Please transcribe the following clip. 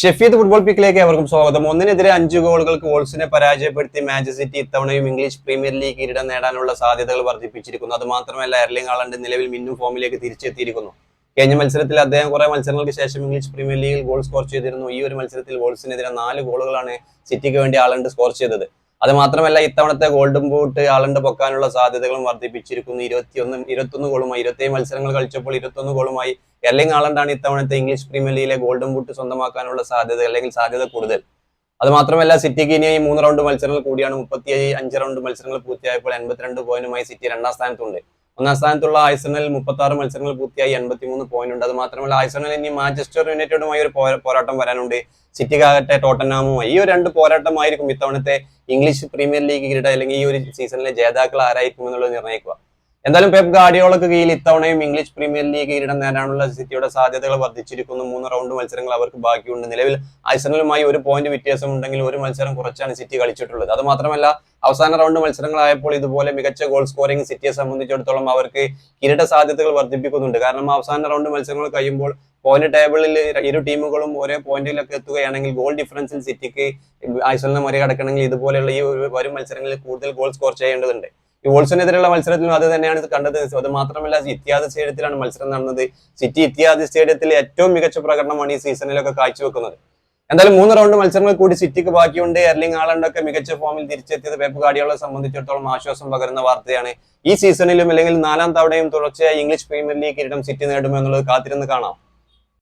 Shefeed football പിക്കിലേക്ക് അവർക്കും സ്വാഗതം. ഒന്നിനെതിരെ അഞ്ച് ഗോളുകൾക്ക് വോൾസിനെ പരാജയപ്പെടുത്തി മാഞ്ചസ്റ്റർ സിറ്റി ഇത്തവണയും ഇംഗ്ലീഷ് പ്രീമിയർ ലീഗ് കിരീടം നേടാനുള്ള സാധ്യതകൾ വർദ്ധിപ്പിച്ചിരിക്കുന്നു. അത് മാത്രമല്ല എർലിംഗ് ആളണ്ട് നിലവിൽ മിന്നും ഫോമിലേക്ക് തിരിച്ചെത്തിയിരിക്കുന്നു. കഴിഞ്ഞ മത്സരത്തിൽ അദ്ദേഹം കുറെ മത്സരങ്ങൾക്ക് ശേഷം ഇംഗ്ലീഷ് പ്രീമിയർ ലീഗിൽ ഗോൾ സ്കോർ ചെയ്തിരുന്നു. ഈ ഒരു മത്സരത്തിൽ വോൾസിനെതിരെ നാല് ഗോളുകളാണ് സിറ്റിക്ക് വേണ്ടി ആളണ്ട് സ്കോർ ചെയ്തത്. അത് മാത്രമല്ല ഇത്തവണത്തെ ഗോൾഡൻ ബൂട്ട് ആളണ്ട് പൊക്കാനുള്ള സാധ്യതകളും വർദ്ധിപ്പിച്ചിരിക്കുന്നു. ഇരുപത്തിയൊന്ന് ഇരുപത്തൊന്ന് ഗോളുമായി ഇരുപത്തേഴ് മത്സരങ്ങൾ കളിച്ചപ്പോൾ ഇരുപത്തൊന്ന് ഗോളുമായി എർലിംഗ് ആളണ്ടാണ് ഇത്തവണത്തെ ഇംഗ്ലീഷ് പ്രീമിയർ ലീഗിലെ ഗോൾഡൻ ബൂട്ട് സ്വന്തമാക്കാനുള്ള സാധ്യത അല്ലെങ്കിൽ സാധ്യത കൂടുതൽ? അത് മാത്രമല്ല സിറ്റിക്ക് ഇനി മൂന്ന് റൗണ്ട് മത്സരങ്ങൾ കൂടിയാണ്. മുപ്പത്തി അഞ്ച് റൗണ്ട് മത്സരങ്ങൾ പൂർത്തിയായപ്പോൾ എൺപത്തിരണ്ട് പോയിന്റുമായി സിറ്റി രണ്ടാം സ്ഥാനത്തുണ്ട്. ഒന്നാം സ്ഥാനത്തുള്ള ആഴ്സണൽ മുപ്പത്തി ആറ് മത്സരങ്ങൾ പൂർത്തിയായി എൺപത്തിമൂന്ന് പോയിന്റ് ഉണ്ട്. അത് മാത്രമല്ല ഇനി മാഞ്ചസ്റ്റർ യുണൈറ്റഡുമായി ഒരു പോരാട്ടം വരാനുണ്ട്. സിറ്റിക്കാകട്ടെ ടോട്ടനാമുമായി ഈ ഒരു രണ്ട് പോരാട്ടമായിരിക്കും ഇത്തവണത്തെ ഇംഗ്ലീഷ് പ്രീമിയർ ലീഗ് കിരീടം അല്ലെങ്കിൽ ഈ ഒരു സീസണിലെ ജേതാക്കൾ ആരായിരിക്കും എന്നുള്ളത് നിർണയിക്കുക. എന്തായാലും പെപ് ഗാഡിയോളക്ക് കീഴിൽ ഇത്തവണയും ഇംഗ്ലീഷ് പ്രീമിയർ ലീഗ് കിരീടം നേടാനുള്ള സിറ്റിയുടെ സാധ്യതകൾ വർദ്ധിച്ചിരിക്കുന്നു. മൂന്ന് റൗണ്ട് മത്സരങ്ങൾ അവർക്ക് ബാക്കിയുണ്ട്. നിലവിൽ ഐസണലുമായി ഒരു പോയിന്റ് വ്യത്യാസം ഉണ്ടെങ്കിൽ ഒരു മത്സരം കുറച്ചാണ് സിറ്റി കളിച്ചിട്ടുള്ളത്. അത് മാത്രമല്ല അവസാന റൗണ്ട് മത്സരങ്ങളായപ്പോൾ ഇതുപോലെ മികച്ച ഗോൾ സ്കോറിംഗ് സിറ്റിയെ സംബന്ധിച്ചിടത്തോളം അവർക്ക് കിരീട സാധ്യതകൾ വർദ്ധിപ്പിക്കുന്നുണ്ട്. കാരണം അവസാന റൗണ്ട് മത്സരങ്ങൾ കഴിയുമ്പോൾ പോയിന്റ് ടേബിളിൽ ഇരു ടീമുകളും ഒരേ പോയിന്റിലൊക്കെ എത്തുകയാണെങ്കിൽ ഗോൾ ഡിഫറൻസിൽ സിറ്റിക്ക് ആഴ്സണലിനെ മറികടക്കണമെങ്കിൽ ഇതുപോലെയുള്ള ഈ വരും മത്സരങ്ങളിൽ കൂടുതൽ ഗോൾ സ്കോർ ചെയ്യേണ്ടതുണ്ട്. ഈ വോൾസിനെതിരെയുള്ള മത്സരത്തിലും അത് തന്നെയാണ് കണ്ടത്. അത് മാത്രമല്ല ഇത്യാദി സ്റ്റേഡിയത്തിലാണ് മത്സരം നടന്നത്. സിറ്റി ഇത്യാദി സ്റ്റേഡിയത്തിൽ ഏറ്റവും മികച്ച പ്രകടനമാണ് ഈ സീസണിലൊക്കെ കാഴ്ചവെക്കുന്നത്. എന്തായാലും മൂന്ന് റൗണ്ട് മത്സരങ്ങൾ കൂടി സിറ്റിക്ക് ബാക്കിയുണ്ട്. എർലിംഗ് ആളണ്ടൊക്കെ മികച്ച ഫോമിൽ തിരിച്ചെത്തിയത് പെപ്പ് ഗാഡിയോളെ സംബന്ധിച്ചിടത്തോളം ആശ്വാസം പകരുന്ന വാർത്തയാണ്. ഈ സീസണിലും അല്ലെങ്കിൽ നാലാം തവണയും തുടർച്ചയായി ഇംഗ്ലീഷ് പ്രീമിയർ ലീഗ് കിരീടം സിറ്റി നേടുമെന്നുള്ളത് കാത്തിരുന്ന് കാണാം.